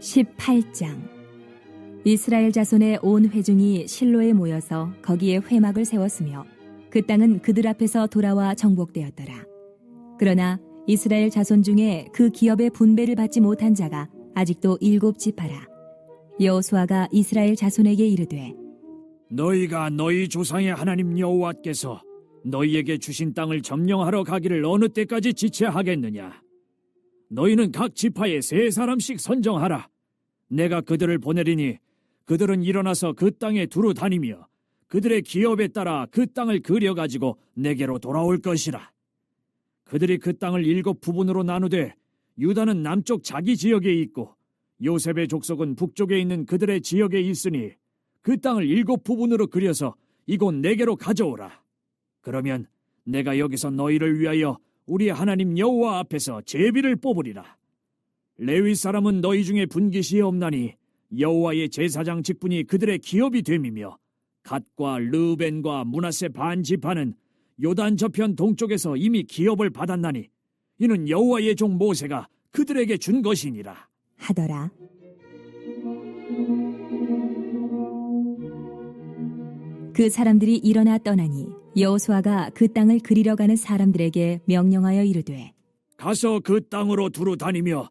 18장 이스라엘 자손의 온 회중이 실로에 모여서 거기에 회막을 세웠으며 그 땅은 그들 앞에서 돌아와 정복되었더라. 그러나 이스라엘 자손 중에 그 기업의 분배를 받지 못한 자가 아직도 일곱 지파라. 여호수아가 이스라엘 자손에게 이르되 너희가 너희 조상의 하나님 여호와께서 너희에게 주신 땅을 점령하러 가기를 어느 때까지 지체하겠느냐? 너희는 각 지파에 세 사람씩 선정하라. 내가 그들을 보내리니 그들은 일어나서 그 땅에 두루 다니며 그들의 기업에 따라 그 땅을 그려 가지고 내게로 돌아올 것이라. 그들이 그 땅을 일곱 부분으로 나누되 유다는 남쪽 자기 지역에 있고 요셉의 족속은 북쪽에 있는 그들의 지역에 있으니 그 땅을 일곱 부분으로 그려서 이곳 내게로 가져오라. 그러면 내가 여기서 너희를 위하여 우리 하나님 여호와 앞에서 제비를 뽑으리라. 레위 사람은 너희 중에 분깃이 없나니 여호와의 제사장 직분이 그들의 기업이 됨이며 갓과 르벤과 문하세 반 지파는 요단 저편 동쪽에서 이미 기업을 받았나니 이는 여호와의 종 모세가 그들에게 준 것이니라. 하더라. 그 사람들이 일어나 떠나니 여호수아가 그 땅을 그리러 가는 사람들에게 명령하여 이르되 가서 그 땅으로 두루 다니며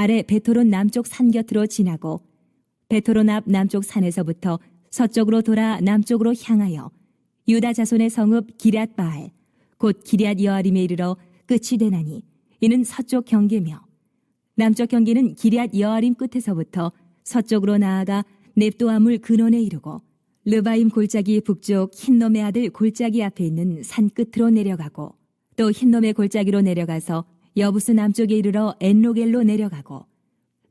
아래 베토론 남쪽 산 곁으로 지나고 베토론 앞 남쪽 산에서부터 서쪽으로 돌아 남쪽으로 향하여 유다 자손의 성읍 기럇 바알 곧 기럇 여아림에 이르러 끝이 되나니 이는 서쪽 경계며 남쪽 경계는 기럇 여아림 끝에서부터 서쪽으로 나아가 넵도아물 근원에 이르고 르바임 골짜기 북쪽 흰놈의 아들 골짜기 앞에 있는 산 끝으로 내려가고 또 흰놈의 골짜기로 내려가서 여부스 남쪽에 이르러 엔로겔로 내려가고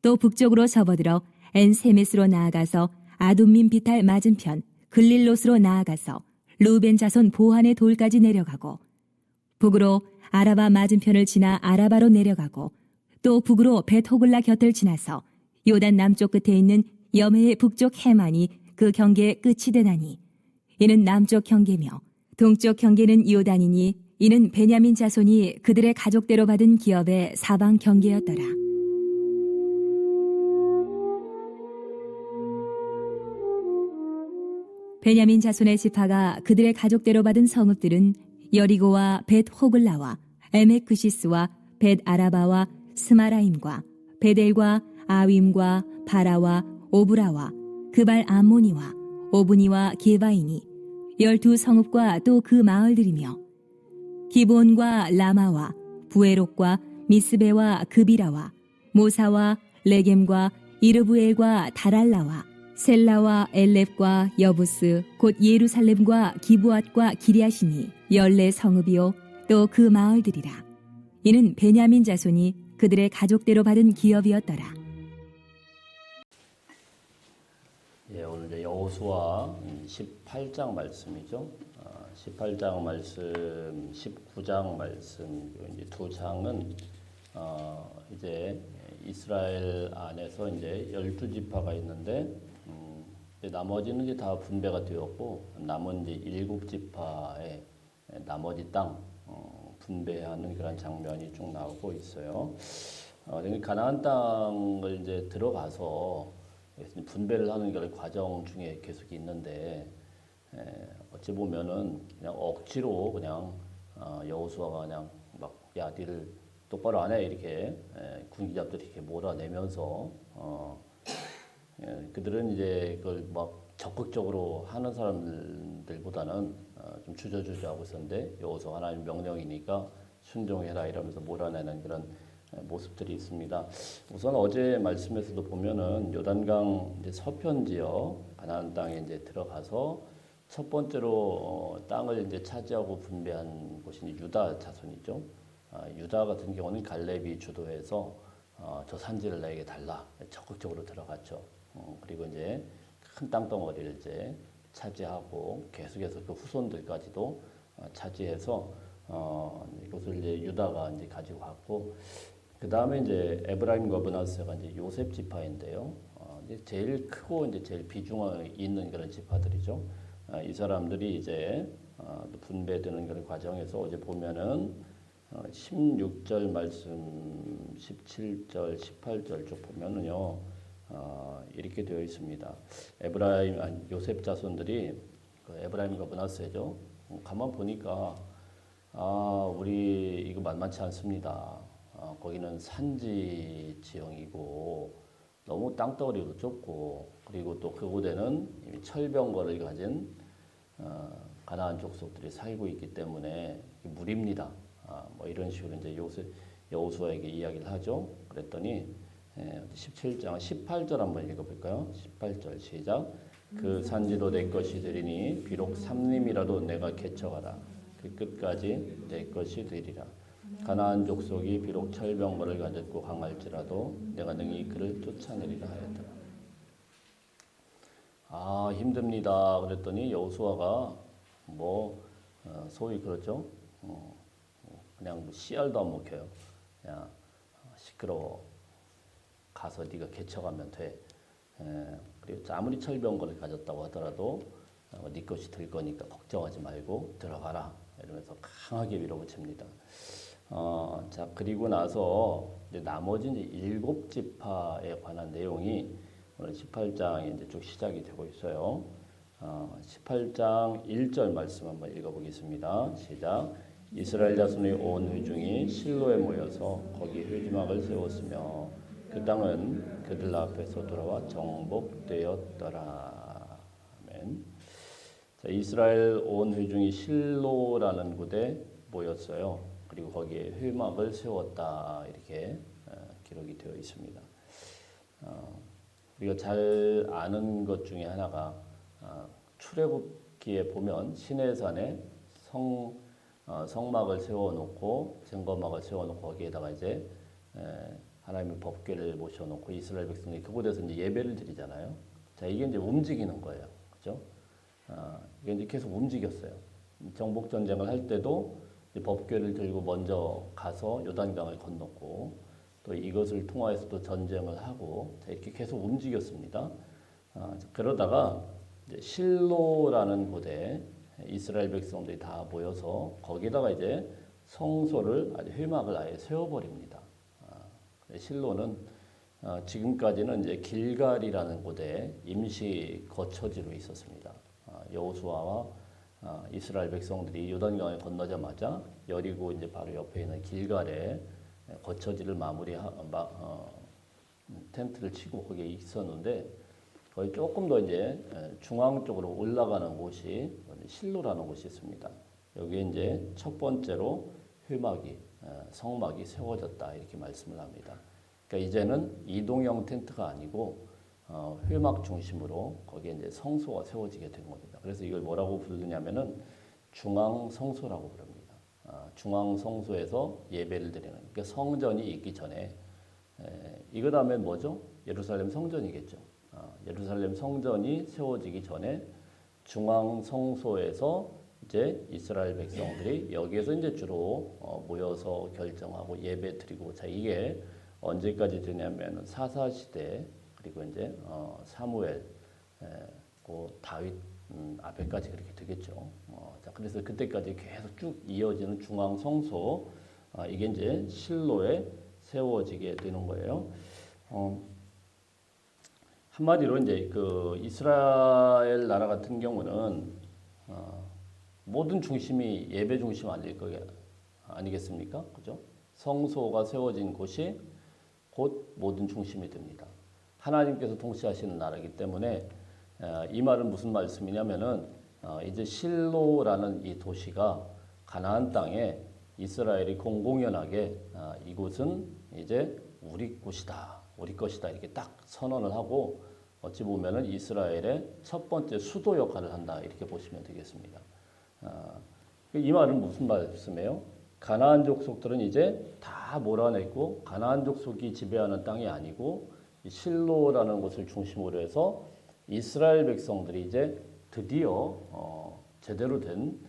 또 북쪽으로 접어들어 엔세메스로 나아가서 아둠민 비탈 맞은편 글릴롯으로 나아가서 루벤 자손 보한의 돌까지 내려가고 북으로 아라바 맞은편을 지나 아라바로 내려가고 또 북으로 베토글라 곁을 지나서 요단 남쪽 끝에 있는 여매의 북쪽 해만이 그 경계의 끝이 되나니 이는 남쪽 경계며 동쪽 경계는 요단이니 이는 베냐민 자손이 그들의 가족대로 받은 기업의 사방 경계였더라. 베냐민 자손의 지파가 그들의 가족대로 받은 성읍들은 여리고와 벳 호글라와 에메크시스와 벳 아라바와 스마라임과 베델과 아윈과 바라와 오브라와 그발 암모니와 오브니와 게바이니 열두 성읍과 또 그 마을들이며 기본과 라마와 부에록과 미스베와 그비라와 모사와 레겜과 이르부엘과 다랄라와 셀라와 엘렙과 여부스 곧 예루살렘과 기부앗과 기리아시니 열네 성읍이요 또 그 마을들이라 이는 베냐민 자손이 그들의 가족대로 받은 기업이었더라 예, 오늘 여호수아 18장 말씀이죠. 아, 18장 말씀, 19장 말씀, 이제 두 장은 어, 이제 이스라엘 안에서 이제 열두 지파가 있는데 음, 나머지는 이제 다 분배가 되었고 남은 이제 일곱 지파의 나머지 땅 어, 분배하는 그런 장면이 쭉 나오고 있어요. 어, 가나안 땅을 이제 들어가서 분배를 하는 그 과정 중에 계속 있는데 에, 어찌 보면은 그냥 억지로 그냥 어, 여호수아가 그냥 막 야, 니를 똑바로 안 해 이렇게 에, 군기잡들이 이렇게 몰아내면서 어, 예, 그들은 이제 그걸 막 적극적으로 하는 사람들보다는 어, 좀 주저주저하고 있었는데 여호수 하나님 명령이니까 순종해라 이러면서 몰아내는 그런 에, 모습들이 있습니다. 우선 어제 말씀에서도 보면은 요단강 이제 서편 지역 가나안 땅에 이제 들어가서 첫 번째로 어, 땅을 이제 차지하고 분배한 곳이 유다 자손이죠. 아, 유다 같은 경우는 갈렙이 주도해서 어, 저 산지를 나에게 달라 적극적으로 들어갔죠. 어, 그리고 이제 큰 땅덩어리를 이제 차지하고 계속해서 그 후손들까지도 어, 차지해서 어, 이것을 이제 유다가 이제 가지고 갔고 그 다음에 이제 에브라임과 브나스가 이제 요셉 지파인데요. 제일 크고 이제 제일 비중이 있는 그런 지파들이죠. 아, 이 사람들이 이제 어, 또 분배되는 그런 과정에서 어제 보면은 어, 16절 말씀, 17절, 18절 쭉 보면은요 어, 이렇게 되어 있습니다. 에브라임 요셉 자손들이 그 에브라임과 브나스죠. 음, 가만 보니까 아 우리 이거 만만치 않습니다. 어, 거기는 산지 지형이고 너무 땅덩어리도 좁고 그리고 또 그곳에는 철병거를 가진 어, 가나안 족속들이 살고 있기 때문에 무리입니다. 아, 뭐 이런 식으로 이제 요새 여호수아에게 이야기를 하죠. 그랬더니 예, 17장 18절 한번 읽어볼까요? 18절 시작. 그 산지도 내 것이 되리니 비록 삼림이라도 내가 개척하라. 그 끝까지 내 것이 되리라. 가나안 족속이 비록 철병거를 가졌고 강할지라도 내가 능히 그를 쫓아내리라 하였더라. 아 힘듭니다. 그랬더니 여호수아가 뭐 어, 소위 그렇죠. 어, 그냥 뭐 씨알도 안 먹혀요. 그냥 어, 시끄러워. 가서 네가 개척하면 돼. 에, 그리고 아무리 철병거를 가졌다고 하더라도 어, 네 것이 될 거니까 걱정하지 말고 들어가라. 이러면서 강하게 밀어붙입니다. 어, 자 그리고 나서 이제 나머지 이제 일곱 지파에 관한 내용이 오늘 18장에 이제 쭉 시작이 되고 있어요. 어, 18장 1절 말씀 한번 읽어보겠습니다. 시작. 이스라엘 자손의 온 회중이 실로에 모여서 거기 회지막을 세웠으며 그 땅은 그들 앞에서 돌아와 정복되었더라. 아멘. 자, 이스라엘 온 회중이 실로라는 곳에 모였어요. 그리고 거기에 회막을 세웠다 이렇게 어, 기록이 되어 있습니다. 어, 우리가 잘 아는 것 중에 하나가 어, 출애굽기에 보면 시내산에 성 어, 성막을 세워놓고 증거막을 세워놓고 거기에다가 이제 에, 하나님의 법궤를 모셔놓고 이스라엘 백성이 그곳에서 이제 예배를 드리잖아요. 자 이게 이제 움직이는 거예요? 아, 이게 이제 계속 움직였어요. 정복 전쟁을 할 때도 법궤를 들고 먼저 가서 요단강을 건넜고 또 이것을 통하여서도 전쟁을 하고 자, 이렇게 계속 움직였습니다. 아, 그러다가 실로라는 곳에 이스라엘 백성들이 다 모여서 거기다가 이제 성소를 아주 회막을 아예 세워버립니다. 아, 실로는 어, 지금까지는 이제 길갈이라는 곳에 임시 거처지로 있었습니다. 아, 여호수아와 아, 이스라엘 백성들이 요단강을 건너자마자 여리고 이제 바로 옆에 있는 길갈에 거처지를 마무리 어, 텐트를 치고 거기에 있었는데 거기 조금 더 이제 중앙 쪽으로 올라가는 곳이 실로라는 곳이 있습니다. 여기에 이제 첫 번째로 회막이 성막이 세워졌다 이렇게 말씀을 합니다. 그러니까 이제는 이동형 텐트가 아니고 어, 회막 중심으로 거기에 이제 성소가 세워지게 된 겁니다. 그래서 이걸 뭐라고 부르냐면은 중앙 성소라고 부릅니다. 아, 중앙 성소에서 예배를 드리는 그러니까 성전이 있기 전에 에, 이거 다음에 뭐죠? 예루살렘 성전이겠죠. 아, 예루살렘 성전이 세워지기 전에 중앙 성소에서 이제 이스라엘 백성들이 여기에서 이제 주로 어, 모여서 결정하고 예배 드리고 자 이게 언제까지 되냐면 사사 시대 그리고 이제 어, 사무엘, 에, 그 다윗 음, 앞에까지 그렇게 되겠죠. 어, 자, 그래서 그때까지 계속 쭉 이어지는 중앙 성소 아, 이게 이제 실로에 세워지게 되는 거예요. 어, 한마디로 이제 그 이스라엘 나라 같은 경우는 어, 모든 중심이 예배 중심 아닐 거 아니겠습니까? 그죠? 성소가 세워진 곳이 곧 모든 중심이 됩니다. 하나님께서 통치하시는 나라이기 때문에 어, 이 말은 무슨 말씀이냐면은 어, 이제 실로라는 이 도시가 가나안 땅에 이스라엘이 공공연하게 어, 이곳은 이제 우리 곳이다, 우리 것이다 이렇게 딱 선언을 하고 어찌 보면은 이스라엘의 첫 번째 수도 역할을 한다 이렇게 보시면 되겠습니다. 어, 이 말은 무슨 말씀이에요? 가나안 족속들은 이제 다 몰아냈고 가나안 족속이 지배하는 땅이 아니고 이 실로라는 곳을 중심으로 해서 이스라엘 백성들이 이제 드디어 어, 제대로 된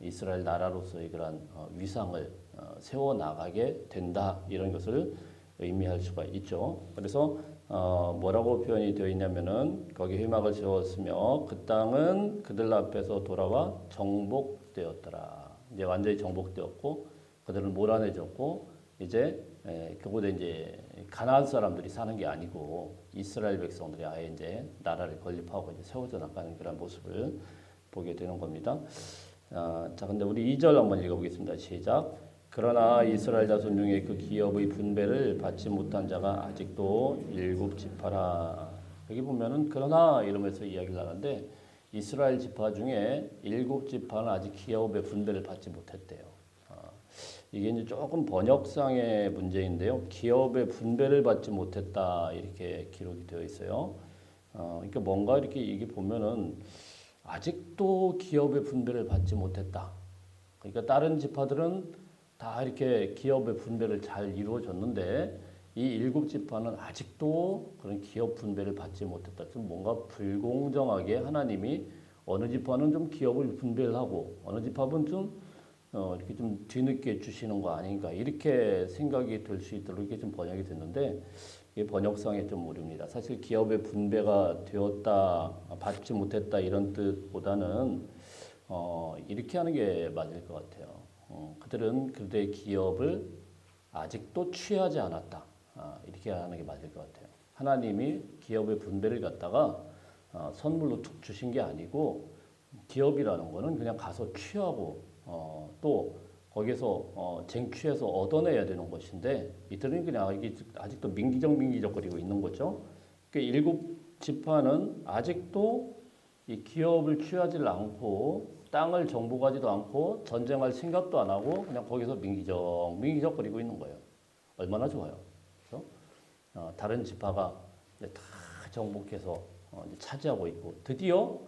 이스라엘 나라로서의 그런 어, 위상을 어, 세워 나가게 된다 이런 것을 의미할 수가 있죠. 그래서 어, 뭐라고 표현이 되어 있냐면은 거기 회막을 세웠으며 그 땅은 그들 앞에서 돌아와 정복되었더라. 이제 완전히 정복되었고 그들은 몰아내졌고 이제 에, 그곳에 이제 가나안 사람들이 사는 게 아니고 이스라엘 백성들이 아예 이제 나라를 건립하고 이제 세워져 나가는 그런 모습을 보게 되는 겁니다. 아, 자, 근데 우리 2절 한번 읽어보겠습니다. 시작. 그러나 이스라엘 자손 중에 그 기업의 분배를 받지 못한 자가 아직도 일곱 지파라. 여기 보면은 그러나 이러면서 이야기를 하는데 이스라엘 지파 중에 일곱 지파는 아직 기업의 분배를 받지 못했대요. 아, 이게 이제 조금 번역상의 문제인데요. 기업의 분배를 받지 못했다 이렇게 기록이 되어 있어요. 어, 그러니까 뭔가 이렇게 이게 보면은 아직도 기업의 분배를 받지 못했다. 그러니까 다른 지파들은 다 이렇게 기업의 분배를 잘 이루어졌는데 이 일곱 지파는 아직도 그런 기업 분배를 받지 못했다. 좀 뭔가 불공정하게 하나님이 어느 지파는 좀 기업을 분배를 하고 어느 지파는 좀 어, 이렇게 좀 뒤늦게 주시는 거 아닌가 이렇게 생각이 들수 있도록 이렇게 좀 번역이 됐는데 이게 번역상에 좀 오류입니다. 사실 기업의 분배가 되었다, 받지 못했다 이런 뜻보다는 어, 이렇게 하는 게 맞을 것 같아요. 어, 그들은 그들의 기업을 아직도 취하지 않았다. 아, 이렇게 하는 게 맞을 것 같아요. 하나님이 기업의 분배를 갖다가 어, 선물로 툭 주신 게 아니고 기업이라는 거는 그냥 가서 취하고 어, 또 거기서 어, 쟁취해서 얻어내야 되는 것인데 이들은 그냥 아직도 민기적 민기적거리고 있는 거죠. 그 일곱 지파는 아직도 이 기업을 취하지 않고 땅을 정복하지도 않고 전쟁할 생각도 안 하고 그냥 거기서 민기적 민기적거리고 있는 거예요. 얼마나 좋아요. 그래서 어, 다른 지파가 다 정복해서 어, 차지하고 있고 드디어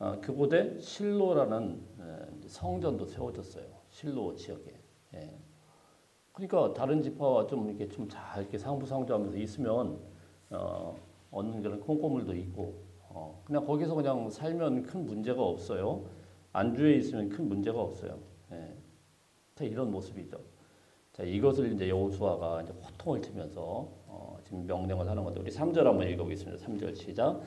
어, 그곳에 실로라는 에, 이제 성전도 세워졌어요. 실로 지역에. 예. 그러니까 다른 지파와 좀 이렇게 좀 잘 이렇게 상부상조하면서 있으면 어, 얻는 그런 콩고물도 있고 어, 그냥 거기서 그냥 살면 큰 문제가 없어요. 안주에 있으면 큰 문제가 없어요. 예. 자, 이런 모습이죠. 자, 이것을 이제 여호수아가 이제 호통을 치면서 어, 지금 명령을 하는 건데 우리 3절 한번 읽어보겠습니다. 3절 시작.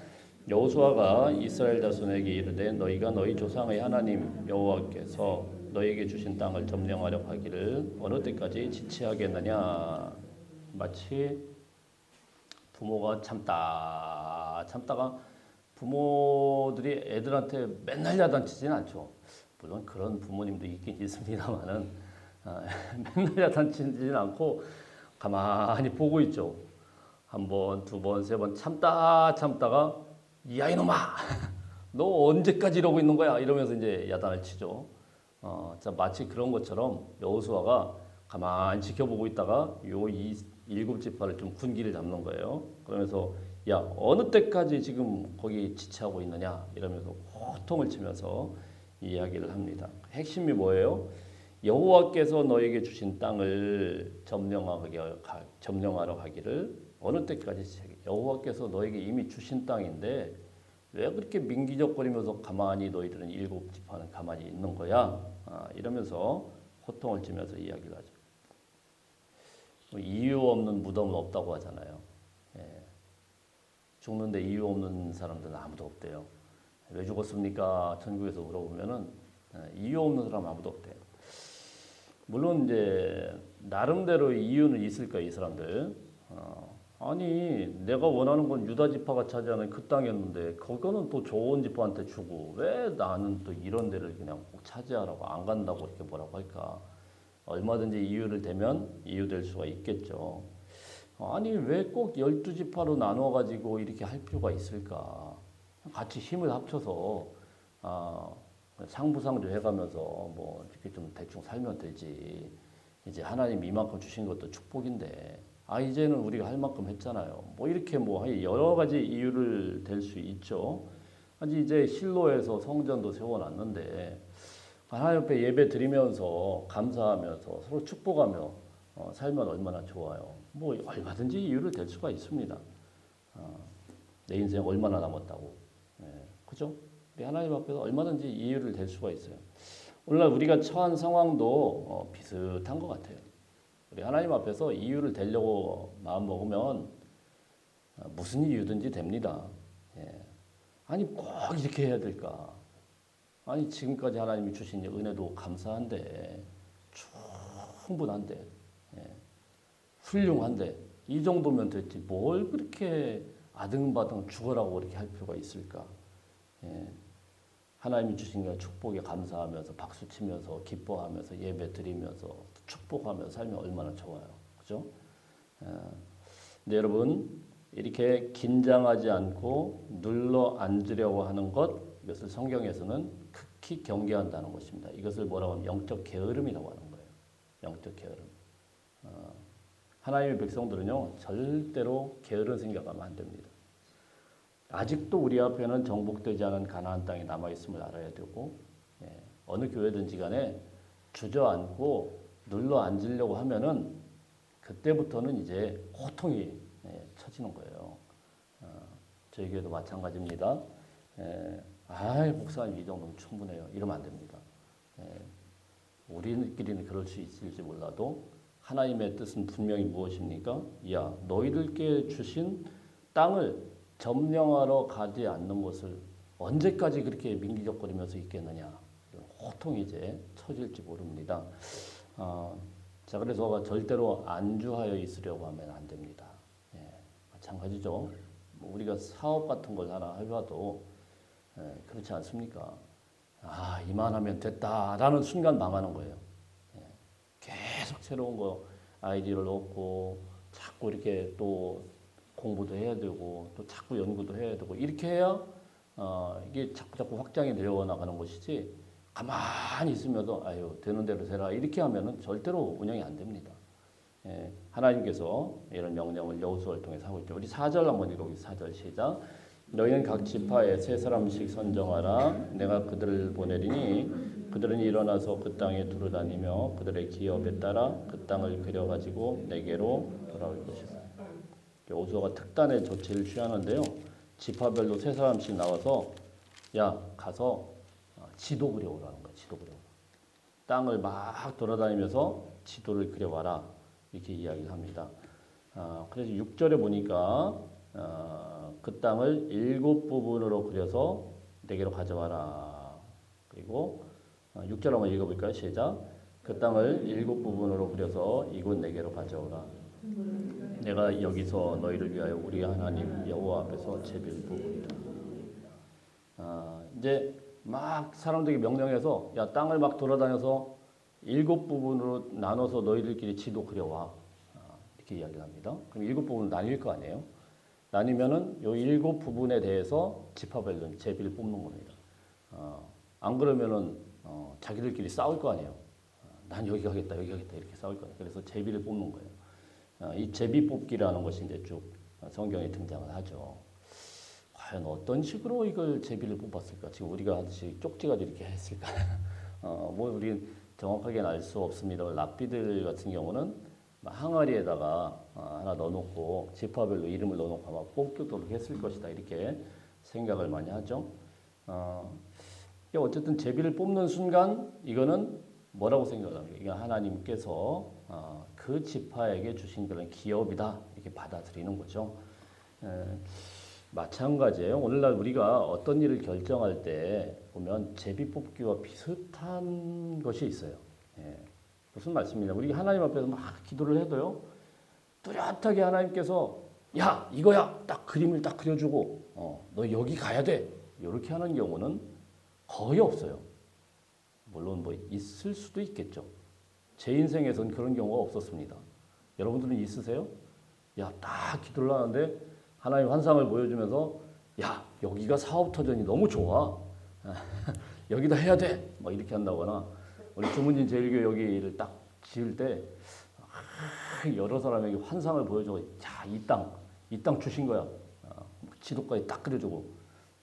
여호수아가 이스라엘 자손에게 이르되 너희가 너희 조상의 하나님 여호와께서 너희에게 주신 땅을 점령하려 하기를 어느 때까지 지체하겠느냐 마치 부모가 참다 참다가 부모들이 애들한테 맨날 야단치지는 않죠. 물론 그런 부모님도 있긴 있습니다만은 아, 맨날 야단치지는 않고 가만히 보고 있죠. 한 번, 두 번, 세 번 참다 참다가 야 이놈아, 너 언제까지 이러고 있는 거야? 이러면서 이제 야단을 치죠. 어, 자 마치 그런 것처럼 여호수아가 가만히 지켜보고 있다가 요이 일곱 지파를 좀 군기를 잡는 거예요. 그러면서 야 어느 때까지 지금 거기 지체하고 있느냐 이러면서 호통을 치면서 이야기를 합니다. 핵심이 뭐예요? 여호와께서 너에게 주신 땅을 점령하게 가- 점령하러 가기를 어느 때까지 여호와께서 너에게 이미 주신 땅인데 왜 그렇게 민기적거리면서 가만히 너희들은 일곱 지파는 가만히 있는 거야? 아, 이러면서 호통을 치면서 이야기를 하죠. 뭐 이유 없는 무덤은 없다고 하잖아요. 예. 죽는데 이유 없는 사람들은 아무도 없대요. 왜 죽었습니까? 전국에서 물어보면은 예, 이유 없는 사람 아무도 없대요. 물론 이제 나름대로 이유는 있을 거예요, 이 사람들. 어, 아니 내가 원하는 건 유다 지파가 차지하는 그 땅이었는데 그거는 또 좋은 지파한테 주고 왜 나는 또 이런 데를 그냥 꼭 차지하라고 안 간다고 이렇게 뭐라고 할까? 얼마든지 이유를 대면 이유될 수가 있겠죠. 어, 아니 왜 꼭 열두 지파로 나누어 가지고 이렇게 할 필요가 있을까? 같이 힘을 합쳐서 아, 상부상조 해가면서 뭐 이렇게 좀 대충 살면 되지. 이제 하나님 이만큼 주신 것도 축복인데 아 이제는 우리가 할 만큼 했잖아요. 뭐 이렇게 뭐 여러 가지 이유를 댈 수 있죠. 아니 이제 실로에서 성전도 세워놨는데 하나님 앞에 예배 드리면서 감사하면서 서로 축복하며 어, 살면 얼마나 좋아요. 뭐 얼마든지 이유를 댈 수가 있습니다. 어, 내 인생 얼마나 남았다고, 예, 그죠? 우리 하나님 앞에서 얼마든지 이유를 댈 수가 있어요. 오늘날 우리가 처한 상황도 어, 비슷한 것 같아요. 우리 하나님 앞에서 이유를 대려고 마음 먹으면 어, 무슨 이유든지 됩니다. 예. 아니 꼭 이렇게 해야 될까? 아니 지금까지 하나님이 주신 이 은혜도 감사한데 충분한데 예. 훌륭한데 이 정도면 됐지 뭘 그렇게 아등바등 죽어라고 그렇게 할 필요가 있을까? 예. 하나님이 주신 그 축복에 감사하면서 박수 치면서 기뻐하면서 예배 드리면서 축복하면서 살면 얼마나 좋아요. 그죠? 예. 근데 여러분 이렇게 긴장하지 않고 눌러 앉으려고 하는 것 이것을 성경에서는 극히 경계한다는 것입니다. 이것을 뭐라고 하면 영적 게으름이라고 하는 거예요. 영적 게으름. 어, 하나님의 백성들은요 절대로 게으른 생각하면 안 됩니다. 아직도 우리 앞에는 정복되지 않은 가나안 땅이 남아 있음을 알아야 되고 예, 어느 교회든지 간에 주저앉고 눌러 앉으려고 하면은 그때부터는 이제 고통이 예, 처지는 거예요. 어, 저희 교회도 마찬가지입니다. 예, 아이 목사님 이 정도면 충분해요. 이러면 안 됩니다. 예, 우리끼리는 그럴 수 있을지 몰라도 하나님의 뜻은 분명히 무엇입니까? 야 너희들께 주신 땅을 점령하러 가지 않는 것을 언제까지 그렇게 민기적거리면서 있겠느냐 고통이 이제 처질지 모릅니다. 어, 자 그래서 절대로 안주하여 있으려고 하면 안 됩니다. 예, 마찬가지죠. 뭐 우리가 사업 같은 걸 하나 해봐도 예, 그렇지 않습니까? 아 이만하면 됐다라는 순간 망하는 거예요. 예, 계속 새로운 거 아이디어를 얻고 자꾸 이렇게 또 공부도 해야 되고 또 자꾸 연구도 해야 되고 이렇게 해야 어, 이게 자꾸 자꾸 확장이 되어 나가는 것이지 가만히 있으면서 아유 되는 대로 되라 이렇게 하면은 절대로 운영이 안 됩니다. 예, 하나님께서 이런 명령을 여호수아를 통해서 하고 있죠. 우리 4절 한번 읽어보겠습니다. 4절 시작. 너희는 각 지파에 세 사람씩 선정하라. 내가 그들을 보내리니 그들은 일어나서 그 땅에 두루다니며 그들의 기업에 따라 그 땅을 그려가지고 내게로 돌아올 것이다. 여호수아가 특단의 조치를 취하는데요. 지파별로 세 사람씩 나와서 야 가서 어, 지도 그려오라는 거야. 지도 그려. 땅을 막 돌아다니면서 지도를 그려와라 이렇게 이야기를 합니다. 아, 그래서 6절에 보니까 어, 그 땅을 일곱 부분으로 그려서 네개로 가져와라. 그리고 어, 6절 한번 읽어볼까요? 시작. 그 땅을 일곱 부분으로 그려서 이곳 네 개로 가져오라. 내가 여기서 너희를 위하여 우리 하나님 여호와 앞에서 제비를 뽑으리라. 아, 이제 막 사람들에게 명령해서 야 땅을 막 돌아다녀서 일곱 부분으로 나눠서 너희들끼리 지도 그려와 아, 이렇게 이야기를 합니다. 그럼 일곱 부분 나뉠 거 아니에요? 나뉘면은 요 일곱 부분에 대해서 지파별로 제비를 뽑는 겁니다. 어, 안 그러면은 어, 자기들끼리 싸울 거 아니에요. 어, 난 여기 가겠다, 여기 가겠다 이렇게 싸울 거예요. 그래서 제비를 뽑는 거예요. 어, 이 제비 뽑기라는 것이 이제 쭉 성경에 등장을 하죠. 과연 어떤 식으로 이걸 제비를 뽑았을까? 지금 우리가 하듯이 쪽지가지고 이렇게 했을까? 어, 뭐 우리 정확하게는 알 수 없습니다. 랍비들 같은 경우는 항아리에다가 어, 하나 넣어놓고 지파별로 이름을 넣어놓고 아마 뽑도록 했을 것이다 이렇게 생각을 많이 하죠. 어, 어쨌든 제비를 뽑는 순간 이거는 뭐라고 생각을 합니까? 이게 하나님께서 어, 그 지파에게 주신 그런 기업이다 이렇게 받아들이는 거죠. 에, 마찬가지예요. 오늘날 우리가 어떤 일을 결정할 때 보면 제비 뽑기와 비슷한 것이 있어요. 예. 무슨 말씀이냐? 우리 하나님 앞에서 막 기도를 해도요. 뚜렷하게 하나님께서 야 이거야 딱 그림을 딱 그려주고 어, 너 여기 가야 돼 이렇게 하는 경우는 거의 없어요. 물론 뭐 있을 수도 있겠죠. 제 인생에선 그런 경우가 없었습니다. 여러분들은 있으세요? 야, 딱 기도를 하는데 하나님 환상을 보여주면서 야, 여기가 사업 터전이 너무 좋아. 여기다 해야 돼. 막 이렇게 한다거나 우리 주문진 제일교 여기를 딱 지을 때 아, 여러 사람에게 환상을 보여주고 야, 이 땅, 이 땅 주신 거야. 아, 지도까지 딱 그려주고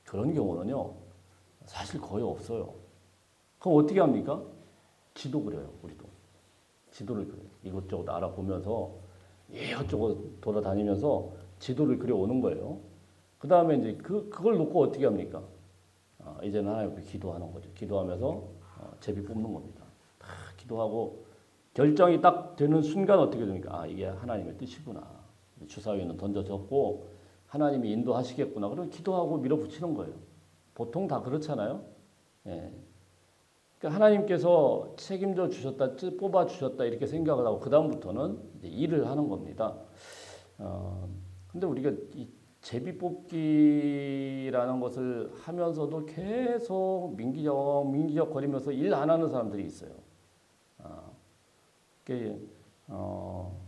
그런 경우는요. 사실 거의 없어요. 그럼 어떻게 합니까? 지도 그려요, 우리도. 지도를 그려요. 이것저것 알아보면서 이것저것 돌아다니면서 지도를 그려오는 거예요. 그 다음에 이제 그, 그걸 놓고 어떻게 합니까? 아, 이제는 하나님께 기도하는 거죠. 기도하면서 어, 제비 뽑는 겁니다. 다 기도하고 결정이 딱 되는 순간 어떻게 됩니까? 아, 이게 하나님의 뜻이구나. 주사위는 던져졌고 하나님이 인도하시겠구나. 그럼 기도하고 밀어붙이는 거예요. 보통 다 그렇잖아요. 예. 그러니까 하나님께서 책임져 주셨다, 쯔- 뽑아 주셨다 이렇게 생각을 하고 그 다음부터는 일을 하는 겁니다. 어, 근데 우리가 이 제비 뽑기라는 것을 하면서도 계속 민기적 민기적 거리면서 일 안 하는 사람들이 있어요. 아, 어,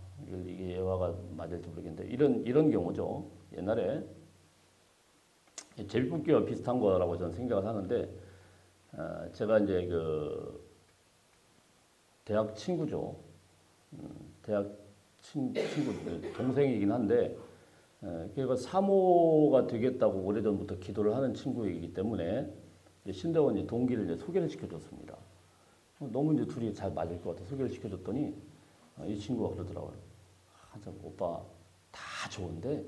이게- 예화가 맞을지 모르겠는데 이런 이런 경우죠. 옛날에 제비 뽑기와 비슷한 거라고 저는 생각을 하는데 어, 제가 이제 그 대학 친구죠. 음, 대학 친, 친구 동생이긴 한데 에, 걔가 사모가 되겠다고 오래전부터 기도를 하는 친구이기 때문에 신대원이 동기를 이제 소개를 시켜줬습니다. 어, 너무 이제 둘이 잘 맞을 것 같아 소개를 시켜줬더니 어, 이 친구가 그러더라고요. 아, 저 오빠 다 좋은데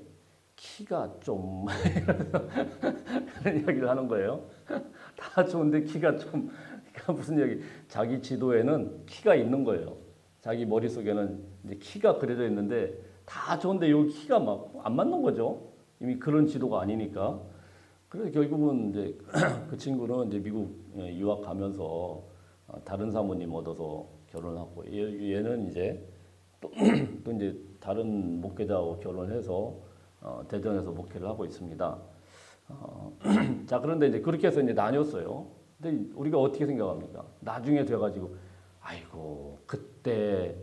키가 좀 그런 이야기를 하는 거예요. 다 좋은데 키가 좀 그러니까 무슨 얘기? 자기 지도에는 키가 있는 거예요. 자기 머릿속에는 이제 키가 그려져 있는데 다 좋은데 여기 키가 막 안 맞는 거죠. 이미 그런 지도가 아니니까. 그래서 결국은 이제 그 친구는 이제 미국 예, 유학 가면서 어, 다른 사모님 얻어서 결혼하고 얘- 얘는 이제 또, 또 이제 다른 목회자하고 결혼해서 어, 대전에서 목회를 하고 있습니다. 어, 자 그런데 이제 그렇게 해서 이제 나뉘었어요. 근데 우리가 어떻게 생각합니까? 나중에 돼가지고 아이고 그때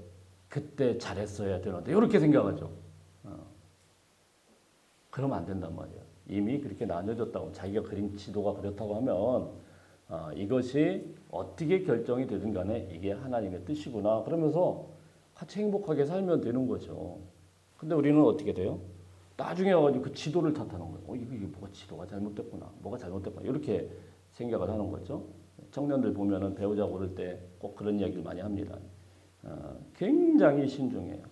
그때 잘했어야 되는데 이렇게 생각하죠. 어. 그러면 안 된단 말이에요. 이미 그렇게 나뉘어졌다고 자기가 그린 지도가 그렇다고 하면 어, 이것이 어떻게 결정이 되든 간에 이게 하나님의 뜻이구나 그러면서 같이 행복하게 살면 되는 거죠. 근데 우리는 어떻게 돼요? 나중에 와가지고 그 지도를 탓하는 거예요. 어, 이거, 이거 뭐가 지도가 잘못됐구나. 뭐가 잘못됐구나. 이렇게 생각을 하는 거죠. 청년들 보면은 배우자 고를 때 꼭 그런 이야기를 많이 합니다. 어, 굉장히 신중해요.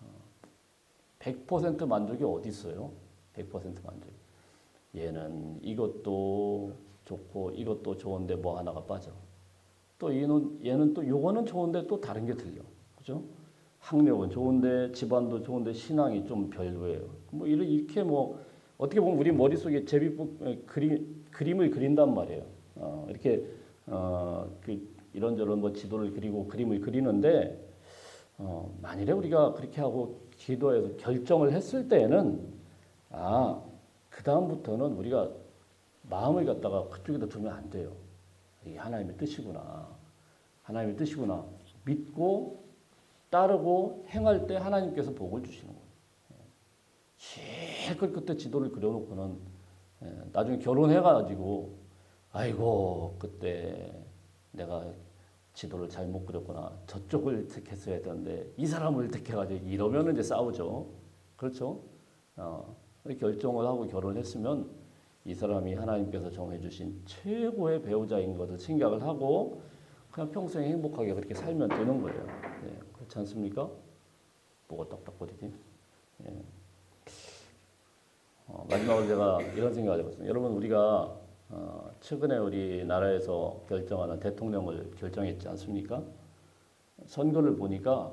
어, 100% 만족이 어디 있어요? 100% 만족. 얘는 이것도 좋고 이것도 좋은데 뭐 하나가 빠져. 또 얘는 얘는 또 요거는 좋은데 또 다른 게 들려. 그죠? 학력은 좋은데 집안도 좋은데 신앙이 좀 별로예요. 뭐 이렇게 뭐 어떻게 보면 우리 머릿속에 제비뽑 그림 그림을 그린단 말이에요. 어, 이렇게 어, 그 이런저런 뭐 지도를 그리고 그림을 그리는데 어, 만일에 우리가 그렇게 하고 기도해서 결정을 했을 때에는 아, 그 다음부터는 우리가 마음을 갖다가 그쪽에다 두면 안 돼요. 이게 하나님의 뜻이구나. 하나님의 뜻이구나. 믿고 따르고 행할 때 하나님께서 복을 주시는 거예요. 실컷 그때 지도를 그려놓고는 예, 나중에 결혼해가지고 아이고 그때 내가 지도를 잘못 그렸구나 저쪽을 택했어야 되는데 이 사람을 택해가지고 이러면 이제 싸우죠. 그렇죠? 어, 결정을 하고 결혼했으면 이 사람이 하나님께서 정해주신 최고의 배우자인 것을 생각을 하고 그냥 평생 행복하게 그렇게 살면 되는 거예요. 예, 그렇지 않습니까? 뭐가 딱딱거리지? 예. 어, 마지막으로 제가 이런 생각을 해봤습니다. 여러분 우리가 어, 최근에 우리나라에서 결정하는 대통령을 결정했지 않습니까? 선거를 보니까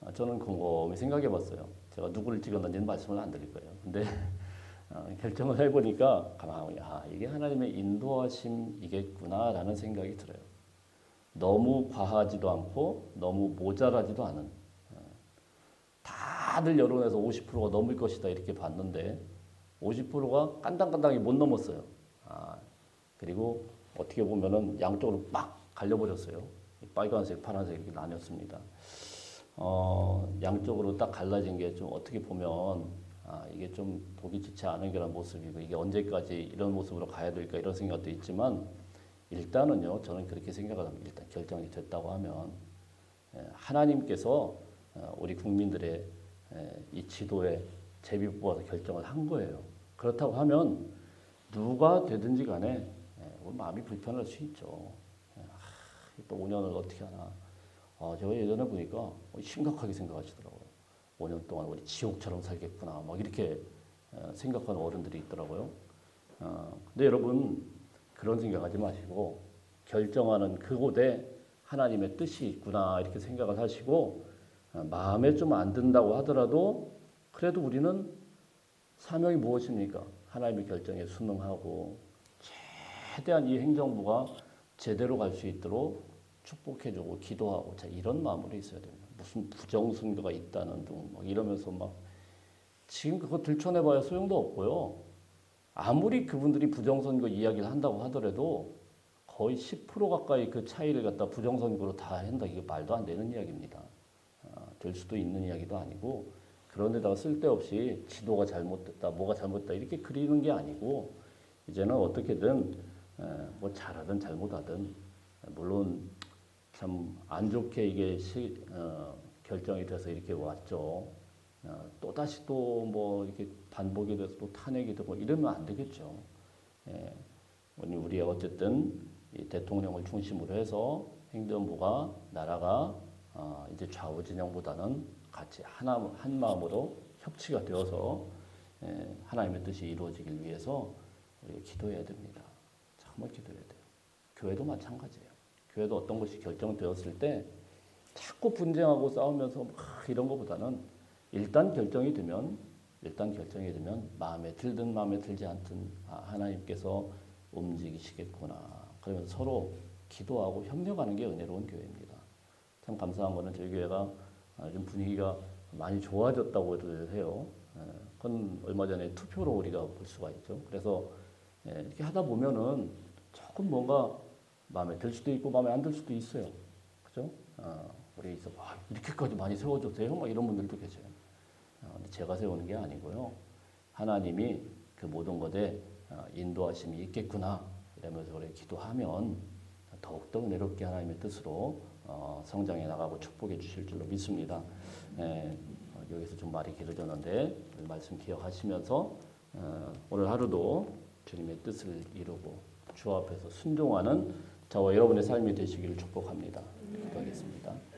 아, 저는 곰곰이 생각해 봤어요. 제가 누구를 찍었는지는 말씀을 안 드릴 거예요. 근데 어, 결정을 해보니까 가만히 아 이게 하나님의 인도하심이겠구나라는 생각이 들어요. 너무 과하지도 않고 너무 모자라지도 않은 어, 다들 여론에서 50%가 넘을 것이다 이렇게 봤는데 50%가 깐당깐당히 못 넘었어요. 아, 그리고 어떻게 보면은 양쪽으로 막 갈려버렸어요. 빨간색, 파란색 이렇게 나뉘었습니다. 어, 양쪽으로 딱 갈라진 게 좀 어떻게 보면 아, 이게 좀 보기 좋지 않은 그런 모습이고 이게 언제까지 이런 모습으로 가야 될까 이런 생각도 있지만 일단은요 저는 그렇게 생각을 합니다. 일단 결정이 됐다고 하면 예, 하나님께서 어, 우리 국민들의 예, 이 지도에 제비 뽑아서 결정을 한 거예요. 그렇다고 하면 누가 되든지 간에 마음이 불편할 수 있죠. 예, 아, 또 5년을 어떻게 하나. 아, 제가 예전에 보니까 심각하게 생각하시더라고요. 5년 동안 우리 지옥처럼 살겠구나. 막 이렇게 어, 생각하는 어른들이 있더라고요. 어, 근데 여러분 그런 생각하지 마시고 결정하는 그곳에 하나님의 뜻이 있구나 이렇게 생각을 하시고 어, 마음에 좀 안 든다고 하더라도 그래도 우리는 사명이 무엇입니까? 하나님의 결정에 순응하고 최대한 이 행정부가 제대로 갈 수 있도록 축복해주고 기도하고 자 이런 마음으로 있어야 됩니다. 무슨 부정선거가 있다는 둥 막 이러면서 막 지금 그거 들춰내봐야 소용도 없고요. 아무리 그분들이 부정선거 이야기를 한다고 하더라도 거의 10% 가까이 그 차이를 갖다 부정선거로 다 한다 이게 말도 안 되는 이야기입니다. 아, 될 수도 있는 이야기도 아니고 그런데다가 쓸데없이 지도가 잘못됐다, 뭐가 잘못됐다 이렇게 그리는 게 아니고 이제는 어떻게든 에, 뭐 잘하든 잘못하든 물론 참 안 좋게 이게 시, 어, 결정이 돼서 이렇게 왔죠. 어, 또 다시 또 뭐 이렇게 반복이 돼서 또 탄핵이 되고 이러면 안 되겠죠. 예, 우리 우리 어쨌든 이 대통령을 중심으로 해서 행정부가 나라가 어, 이제 좌우 진영보다는 같이 하나 한 마음으로 협치가 되어서 예, 하나님의 뜻이 이루어지길 위해서 우리가 기도해야 됩니다. 정말 기도해야 돼요. 교회도 마찬가지예요. 교회도 어떤 것이 결정되었을 때 자꾸 분쟁하고 싸우면서 막 이런 것보다는 일단 결정이 되면 일단 결정이 되면 마음에 들든 마음에 들지 않든 아, 하나님께서 움직이시겠구나. 그러면서 서로 기도하고 협력하는 게 은혜로운 교회입니다. 참 감사한 거는 저희 교회가 아, 좀 분위기가 많이 좋아졌다고 해요. 예, 그건 얼마 전에 투표로 우리가 볼 수가 있죠. 그래서 예, 이렇게 하다 보면은 조금 뭔가 마음에 들 수도 있고 마음에 안 들 수도 있어요. 그죠? 어, 우리 있어 와, 이렇게까지 많이 세워주세요. 막 이런 분들도 계세요. 어, 근데 제가 세우는 게 아니고요. 하나님이 그 모든 것에 어, 인도하심이 있겠구나 이러면서 우리 기도하면 더욱더 은혜롭게 하나님의 뜻으로 어, 성장해 나가고 축복해 주실 줄로 믿습니다. 예, 어, 여기서 좀 말이 길어졌는데 그 말씀 기억하시면서 어, 오늘 하루도 주님의 뜻을 이루고 주 앞에서 순종하는 저와 여러분의 삶이 되시기를 축복합니다. 기도하겠습니다.